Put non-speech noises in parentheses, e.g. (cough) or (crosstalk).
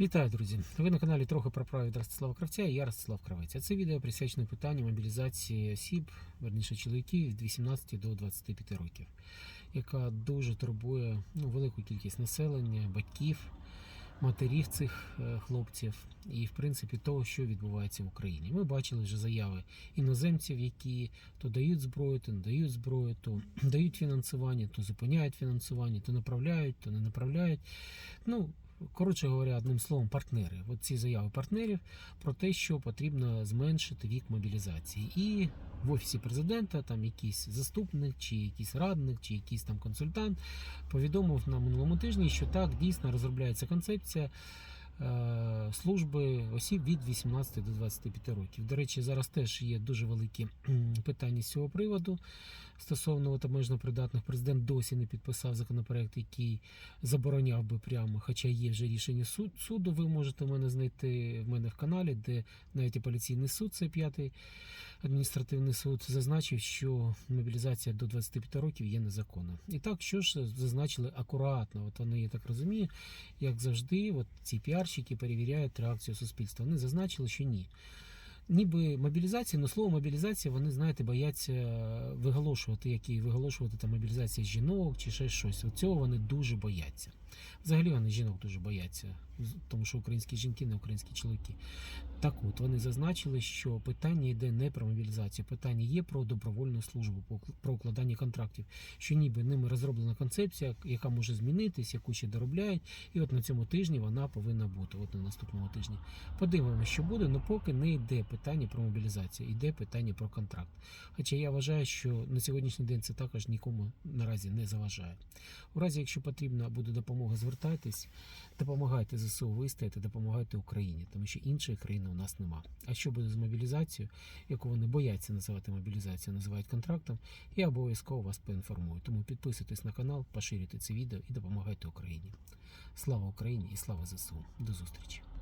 Вітаю, друзі! Ви на каналі трохи про право від Ростислава Кравця і я Ростислав Кравець. А це відео присвячене питанню мобілізації осіб, верніше чоловіків від 18 до 25 років, яка дуже турбує ну, велику кількість населення, батьків, матерів цих е, хлопців і, в принципі, того, що відбувається в Україні. Ми бачили вже заяви іноземців, які то дають зброю, то не дають зброю, то (clears throat) дають фінансування, то зупиняють фінансування, то направляють, то не направляють. Ну, Коротше говоря, одним словом, партнери. От ці заяви партнерів про те, що потрібно зменшити вік мобілізації. І в офісі президента там якийсь заступник, чи якийсь радник, чи якийсь там консультант повідомив на минулому тижні, що так дійсно розробляється концепція. Служби осіб від 18 до 25 років. До речі, зараз теж є дуже великі питання з цього приводу стосовно от обмежено придатних. Президент досі не підписав законопроект, який забороняв би прямо, хоча є вже рішення суд, суду. Ви можете мене знайти в мене в каналі, де навіть апеляційний суд, це п'ятий адміністративний суд, зазначив, що мобілізація до 25 років є незаконна. І так, що ж зазначили акуратно, от вони, я так розумію, як завжди, от ці піарщики перевіряють реакцію суспільства. Вони зазначили, що ні. Ніби мобілізація, але слово мобілізація, вони, знаєте, бояться виголошувати, як і виголошувати там мобілізація жінок чи ще щось. Цього вони дуже бояться. Взагалі вони жінок дуже бояться, тому що українські жінки не українські чоловіки. Так от вони зазначили, що питання йде не про мобілізацію, питання є про добровольну службу, про укладання контрактів. Що ніби ними розроблена концепція, яка може змінитись, яку ще доробляють. І от на цьому тижні вона повинна бути. От на наступному тижні. Подивимося, що буде, але поки не йде питання про мобілізацію, йде питання про контракт. Хоча я вважаю, що на сьогоднішній день це також нікому наразі не заважає. У разі, якщо потрібна буде допомога, звертайтесь, допомагайте ЗСУ вистояти, допомагайте Україні, тому що іншої країни у нас нема. А що буде з мобілізацією, яку вони бояться називати мобілізацією, називають контрактом, я обов'язково вас поінформую. Тому підписуйтесь на канал, поширюйте це відео і допомагайте Україні. Слава Україні і слава ЗСУ. До зустрічі!